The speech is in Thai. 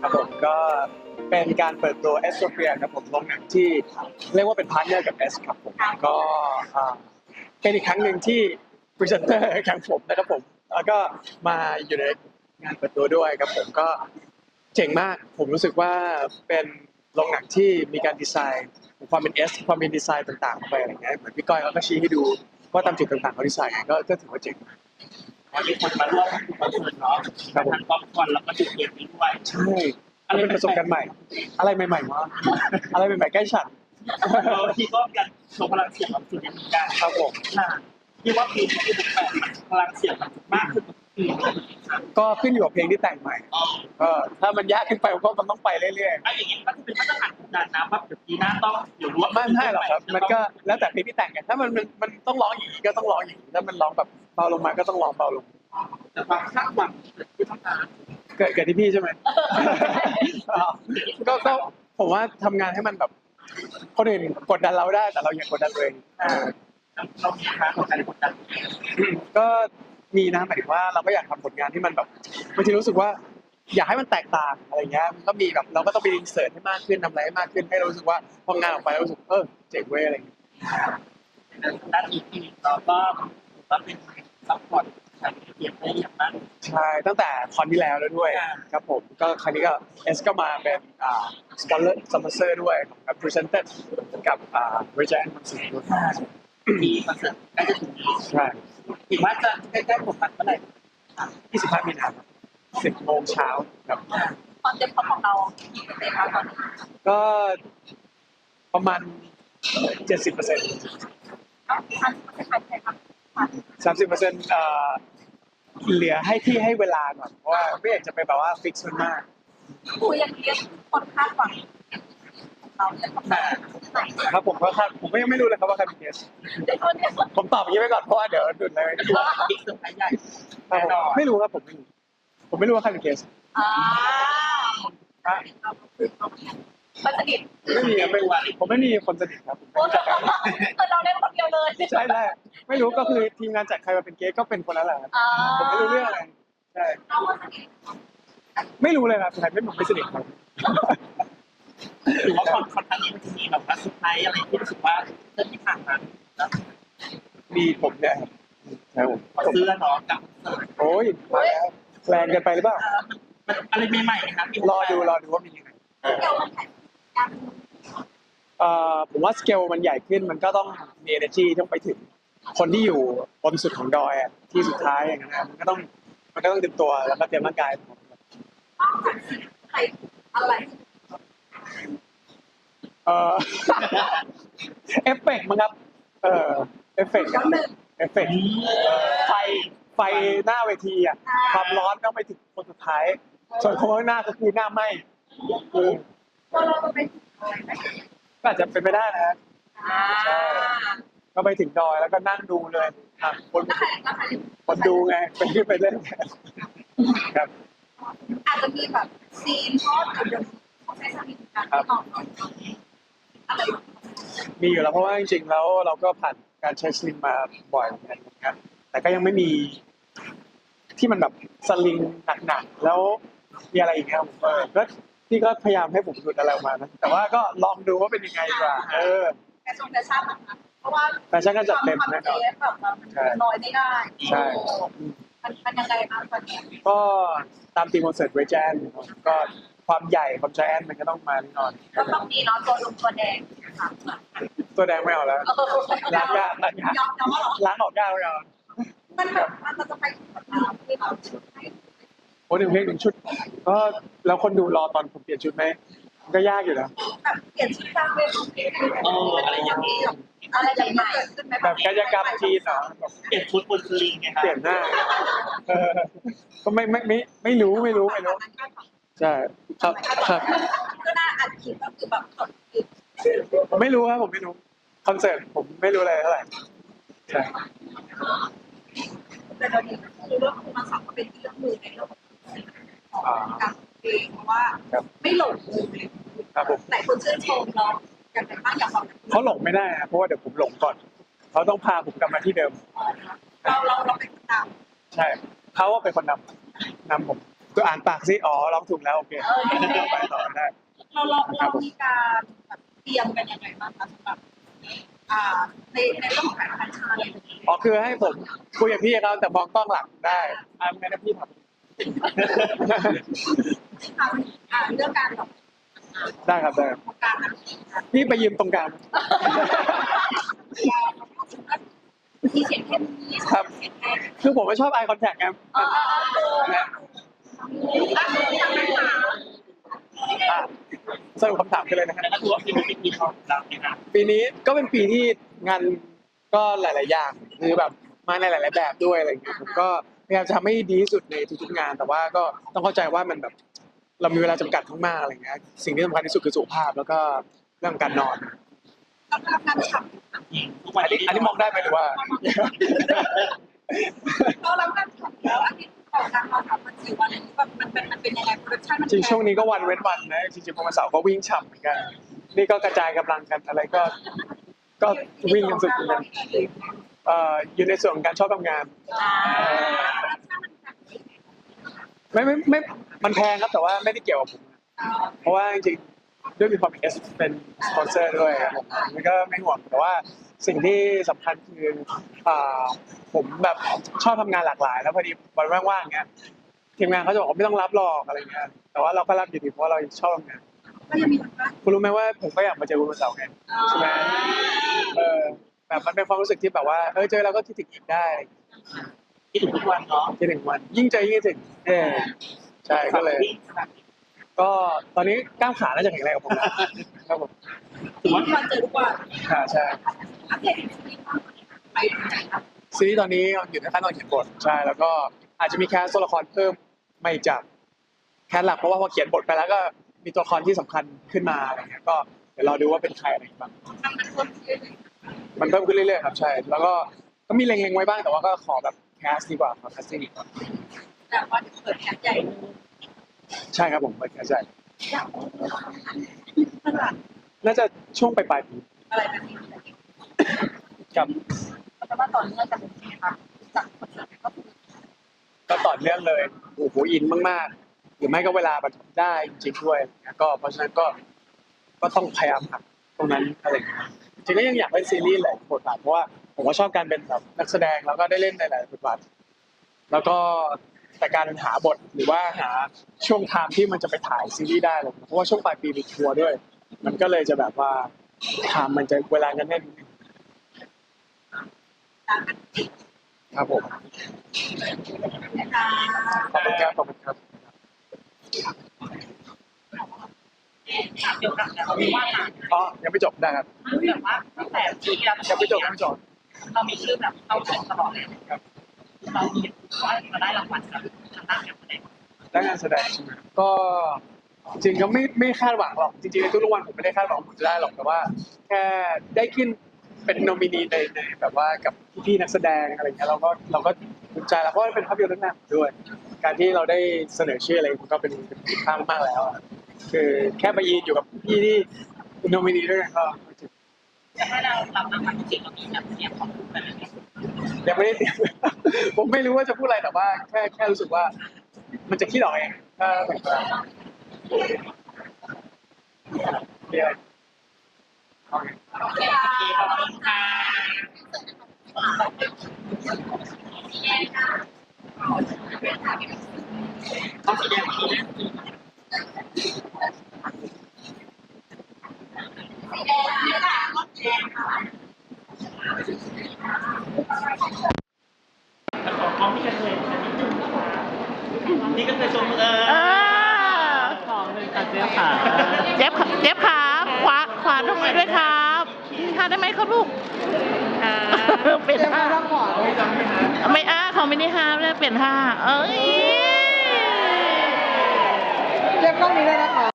ครับผมก็เป็นการเปิดตัวเอสโซเฟียครับผมโรงหนังที่เรียกว่าเป็นพาร์ทเนอร์กับเอสครับผมก็อ่าเป็นอีกครั้งหนึ่งที่พรีเซนเตอร์ของผมนะครับผม แล้วก็มาอยู่ในงานเปิดตัวด้วยครับผมก็เจ๋งมากผมรู้สึกว่าเป็นโรงหนังที่มีการดีไซน์ความเป็นเอสความเป็นดีไซน์ต่างๆเข้าไปอะไรเงี้ยเหมือนพี่ก้อยเขาก็ชี้ให้ดูว่าตามจุดต่างๆเขาดีไซน์ไงก็ก็ถือว่าเจ๋งมาก วันนี้คนมาร่วมคอนเสิร์ตเนาะครับผมทางป๊อปคอร์นแล้วก็จุดเกมนี้ด้วยใช่อันนี้เป็นประสบการณ์ใหม่ อะไรใหม่ๆวะอะไรใหม่ๆใกล้ฉันเราที่ก็มีการโชว์พลังเสียงแบบสุดเหมือนกันครับผม ค่ะที่ว่าปีนี้คือแบบพลังเสียงมันมากขึ้นทุกปีก็ขึ้นอยู่กับเพลงที่แต่งใหม่อ๋อก็ถ้ามันยากขึ้นไปก็มันต้องไปเรื่อยไอ้อย่างเงี้ยมันจะเป็นมาตรฐานของการนะว่าเดี๋ยวปีหน้าต้องเดี๋ยวรู้ว่าๆไม่ใช่หรอกครับ มันก็แล้วแต่เพลงที่แต่งกันถ้ามันมันมันต้องร้องอย่างนี้ก็ต้องร้องอย่างนี้ถ้ามันร้องแบบ เบาลงมาก็ต้องร้องเบาลง แต่ความคาดหวังคือต้องการเกิดเกิดที่พี่ใช่ไหม ก็ก็ผมว่าทำงานให้มันแบบคนอื่นกดดันเราได้ แต่เราอย่ากดดันตัวเองอ่า เรามีค่าของการกดดันก็มีนะหมายถึงว่าเราก็อยากทำผลงานที่มันแบบบางทีรู้สึกว่า อยากให้มันแตกต่างอะไรเงี้ยมันก็มีแบบเราก็ต้องไปรีเสิร์ชให้มากขึ้นทำอะไรให้มากขึ้นให้เรารู้สึกว่าพองานออกไปเรารู้สึกเออเจ๋งเว้ยอะไรเงี้ยด้านอีกทีเราก็ถือว่าเป็น ซัพพอร์ตการเปลี่ยนได้อย่างมาก ใช่ตั้งแต่คอนที่แล้วแล้วด้วยอ่า ครับผมก็ครั้งนี้ก็เอสก็มาเป็นอ่าสปอนเซอร์สปอนเซอร์ด้วยกับพรีเซนเตอร์กับอ่าบริจาคคอนเสิร์ตด้วยที่คอนเสิร์ตใกล้จะถึงนี้ใช่ถือว่าจะใกล้ๆผมปัดเมื่อไหร่25มีนาคม10โมงเช้าครับตอนเต็มของเรากี่เปอร์เซ็นต์คะตอนนี้ก็ประมาณ 70เปอร์เซ็นต์เอ้าพันเปอร์เซ็นต์ใครใครครับพัน สามสิบเปอร์เซ็นต์เหลือให้ที่ให้เวลาก่อนเพราะว่าไม่อยากจะไปแบบว่าฟิกซ์มันมากคุยอย่างเรียกคนคาดหวังของเราเนี่ยของเราไหนครับผมก็คาดผมก็ยังไม่รู้เลยครับว่าใครเป็นเกสเดี๋ยวเนี่ยผมตอบอย่างนี้ไปก่อนเพราะว่าเดี๋ยวดุดเลยถือว่าบิ๊กเซอร์ไพรส์ใหญ่ครับผมไม่รู้ครับผมไม่รู้ผมไม่รู้ว่าใครเป็นเกสอ่ามันสนิทไม่มีครับไม่รู้ผมไม่มีคนสนิทครับผมโอ้ไม่รู้จักกันแต่เราเล่นคน เดียวเลยใช่ได้ไม่รู้ก็คือทีมงานจัดใครมาเป็นเกสก็เป็นคนนั้นแหละครับอ่าผมไม่รู้เรื่องอะไรใช่เราว่าสนิทไม่รู้เลยครับใครไม่ผมไม่สนิทครับถือว่าคอนคอนครั้งนี้มันจะมีแบบว่าเซอร์ไพรส์อะไรที่รู้สึกว่าเรื่องที่ผ่านมาแล้วมีผมเนี่ยครับใช่ผมเสื้อเนาะกับคอนเสิร์ตโอ้ยมาแล้วแรงเกันไปหรือเปล่ามันอะไรใหม่ๆนะครับรอดูรอดูว่ามียังไงเกี่ยวกับแข่งกันเอ่อ ผมว่าสเกลมันใหญ่ขึ้นมันก็ต้องมี energy ต้องไปถึงคนที่อยู่บนสุดของดอยอะที่สุดท้ายอย่างนั้นนะมันก็ต้องมันก็ต้องเตรียมตัวแล้วก็เตรียมร่างกายนอกจากสิ่งใครอะไรเอ่อเอฟเฟกต์มั้งครับ เออเอฟเฟกต์น้ำหนึ่งเอฟเฟกต์ไฟไฟหน้าเวทีอะความร้อนต้องไปถึงคนสุดท้าย ส่วนคนข้างหน้าก็คือหน้าไหม้คือตัวเราจะเป็นอะไรไหม ก็อาจจะเป็นไปได้นะอ่าก็ไปถึงดอยแล้วก็นั่งดูเลยอะคนก็ใครก็ใครคนดูไงไปขึ้นไปเล่นครับ อาจจะมีแบบซีนเพราะเดี๋ยวเขาใช้สลิงกันที่นอนอะไรมีอยู่แล้วเพราะว่าจริงๆแล้วเราก็ผ่านการใช้สลิงมาบ่อยเหมือนกันนะครับ แต่ก็ยังไม่มีที่มันแบบสลิงหนักๆแล้วมีอะไรอีกครับเออก็ พี่ก็พยายามให้ผมหลุดอะไรออกมานะแต่ว่าก็ลองดูว่าเป็นยังไงดีกว่าเออ แต่ทรงแฟชั่นนะคะเพราะว่าแฟชั่นก็จัดเต็มความแน่นเซอนฟแบบมันน้อยไม่ได้ใช่มันมันยังไงบ้างตอนนี้ก็ตามทีมคอนเสิร์ตเวจแอนก็ความใหญ่ความใจแอนมันก็ต้องมาแน่นอน ก็ต้องมีเนาะตัวลุงตัวแดงนะคะตัวแดงไม่เอาแล้วเออล้างยากล้างยากยอมยอมว่าหรอล้างออกยากไม่เอา มันแบบมันจะไปแบบที่เรา ชุดให้โอ้หนึ่งเพลงหนึ่งชุดก็แล้วคนดูรอตอนผมเปลี่ยนชุดไหมมันก็ยากอยู่นะแบบเปลี่ยนชุดกลางเวทีเอออะไรอย่างนี้อะไรใหม่ๆขึ้นไหมแบบกายกรรมทีนเหรอแบบเปลี่ยนชุดบนสลิงไงครับเปลี่ยนหน้าเออก็ไม่ไม่ไม่ไม่รู้ไม่รู้ไม่รู้ใช่ครับครับก็น่าอัดคลิปก็คือแบบสดคลิปผมไม่รู้ครับผมไม่รู้คอนเสิร์ตผมไม่รู้อะไรเท่าไหร่ใช่แต่ตอนนี้คือเรื่องคุณมาสับก็เป็นที่เรื่องมือในเรื่องของ การเพลงเพราะว่าไม่หลงเลยครับผมแต่คนชื่นชมเราอย่างไรบ้างอยากบอกเขาหลงไม่ได้นะเพราะว่าเดี๋ยวผมหลงก่อนเขาต้องพาผมกลับมาที่เดิมเราเราเราเป็นคนตามใช่เขาว่าเป็นคนนำนำผมตัวอ่านปากสิอ๋อร้องถูกแล้วโอเคไปต่อได้เราเราเรามีการแบบเตรียมกันยังไงบ้างคะสำหรับอ่าในในเรื่องของการพันชาอะไรแบบนี้อ๋อคือให้ผมคุยกับพี่เขาแต่มองกล้องหลังได้อ่าไม่ได้พี่ท ทำอ่าเรื่องการแบบำได้ครับได้ครับของการนั้นพี่ไปยืมตรงกลางมีเสียงเข้มมีครับ เสียงแข็งคือผมไม่ชอบ eye contact ไงเออเออเออนะตั้งใจทำปัญหาอะสรุปคำถามกันเลยนะฮะแล้วก็ถือว่าปีนี้เป็นปีทองเราเนี่ยนะปีนี้ก็เป็นปีที่งานก็หลาย ๆ อย่างคือแบบมาในหลาย ๆ แบบด้วยอะไรอย่างเงี้ยผมก็ พยายามจะทำให้ดีที่สุดในทุกๆงาน แต่ว่าก็ต้องเข้าใจว่ามันแบบเรามีเวลาจำกัดมากๆอะไรเงี้ยสิ่งที่สำคัญที่สุดคือสุขภาพแล้วก็เรื่องการนอนกำลังการฉ่ำจริงทุกวันอันนี้อันนี้มองได้ไหมหรือว่า เรารับการฉ่ำแล้วอาทิตย์ของการมาทำมันสี่วันนี้แบบมันเป็นมันเป็นยังไงโปรดักชั่นมันจริงช่วงนี้ก็วันเว้นวันนะจริงๆพอวันเสาร์ก็วิ่งฉ่ำเหมือนกัน นี่ก็กระจายกำลังกันอะไรก็ ก็วิ่งกันสุดเหมือนกันเอ่ออยู่ในส่วนของการชอบทำงาน ไม่ไม่ไม่มันแพงครับแต่ว่าไม่ได้เกี่ยวกับผม เพราะว่าจริงๆด้วยมีความเป็นเอสเป็นสปอนเซอร์ด้วยครับผมมันก็ไม่ห่วงแต่ว่าสิ่งที่สำคัญคืออ่าผมแบบชอบทำงานหลากหลาย แล้วพอดีวันว่างๆเงี้ยทีมงานเขาจะบอกว่าไม่ต้องรับหรอกอะไรเงี้ยแต่ว่าเราก็รับอยู่ดีเพราะว่าเราชอบทำงานก็ยังมีคนว่าคุณรู้ไหมว่าผมก็อยากมาเจอคุณวันเสาร์ไงใช่ไหมเออ แบบมันเป็นความรู้สึกที่แบบว่าเออเจอเราก็คิดถึงอีกได้คิดถึงทุกวันเนาะคิดถึงวัน ยิ่งเจอยิ่งคิดถึงเออใช่ก็เลยวิ่งสนามบินก็ตอนนี้กล้ามขาน่าจะแข็งแรงกับผมนะครับผมถือว่าที่วันเจอทุกวันค่ะใช่อัปเดตชีวิตไปถึงไหนครับซีรีส์ตอนนี้อยู่ในขั้นตอนเขียนบทใช่แล้วก็อาจจะมีแคสตัวละครเพิ่มไม่จากแคสหลักเพราะว่าพอเขียนบทไปแล้วก็มีตัวละครที่สำคัญขึ้นมาอะไรเงี้ยก็เดี๋ยวรอดูว่าเป็นใครอะไรบ้างทำ มันคนเรื่อยมันเพิ่มขึ้นเรื่อยๆครับใช่ แล้วก็ก็มีเล็งๆไว้บ้างแต่ว่าก็ขอแบบแคสดีกว่าขอแคสติ้งดีกว่าๆแต่ว่าเปิดแคสใหญ่เลยใช่ครับผมเปิดแคสใหญ่อยากขนาดน่าจะช่วงปลายๆปีอะไรแบบนี้กับแต่ว่าต่อเนื่องกันใช่ไหมคะจากคนอื่นก็คือก็ต่อเนื่องเลยโอ้โหอินมากๆ หรือไม่ก็เวลามันได้จริงๆด้วย ก็เพราะฉะนั้นก็ก็ต้องพยายามหักตรงนั้นอะไรอย่างเงี้ยจ ริงๆก็ยังอยากเล่นซีรีส์หลายบทบาทเพราะว่าผมก็ชอบการเป็นแบบนักแสดงแล้วก็ได้เล่นในหลายบทบาทแล้วก็แต่การหาบทหรือว่าหาช่วงไทม์ที่มันจะไปถ่ายซีรีส์ได้เลยเพราะว่าช่วงปลายปีมีทัวร์ด้วย มันก็เลยจะแบบว่าไทม์มันจะเวลากันแน่นตามกันครับผมขอบคุณครับขอบคุณครับ เกี่ยวกับเราไม่ว่างานอ๋อยังไม่จบได้ครับแบบว่าตั้งแต่ปีที่แล้วยังไม่จบยังไม่จบเรามีชื่อแบบเข้าถึงตลอดเลยครับเรามีว่ามาได้รางวัลจากทางด้านการแสดงด้านงานแสดงใช่ไหมก็จริงๆก็ไม่ไม่คาดหวังหรอกจริงๆในทุกรางวัลผมไม่ได้คาดหวังผมจะได้หรอกแต่ว่า แค่ได้ขึ้นเป็นโนมินีในในแบบว่ากับพี่ๆนักแสดงอะไรเงี้ยเราก็เราก็ภูมิใจแล้วเพราะว่าเป็นภาพยนตร์เรื่องแรกด้วย การที่เราได้เสนอชื่ออะไรมันก็เป็นเป็นคุณค่ามากๆแล้วอะ คือแค่ไปยืนอยู่กับพี่ที่เป็นโนมินีด้วยกันก็จะให้เรารับรางวัลจริงๆเรามีแบบเสียงของคุณไปเลยยังไม่ได้เตรียม ผมไม่รู้ว่าจะพูดอะไรแต่ว่า แค่แค่รู้สึกว่า มันจะคิดออกเองถ้าแบบว่าเรียกโอเคโอเค โอเคขอบคุณค่ะต้องแสดงทีนะ ขอพี่กระเทยนี่ก็เคยชมเอเอออของเลยค่ะเจ๊ค่ะเจ็บเจ็บขาขวาขวาตรงนี้ด้วยครับท่าได้ไหมครับลูกเป็นท่าไม่อ้าเขาไม่ได้ห้ามเลยเปลี่ยนท่าเอ้ย เรียกกล้องนี้เลยนะคะ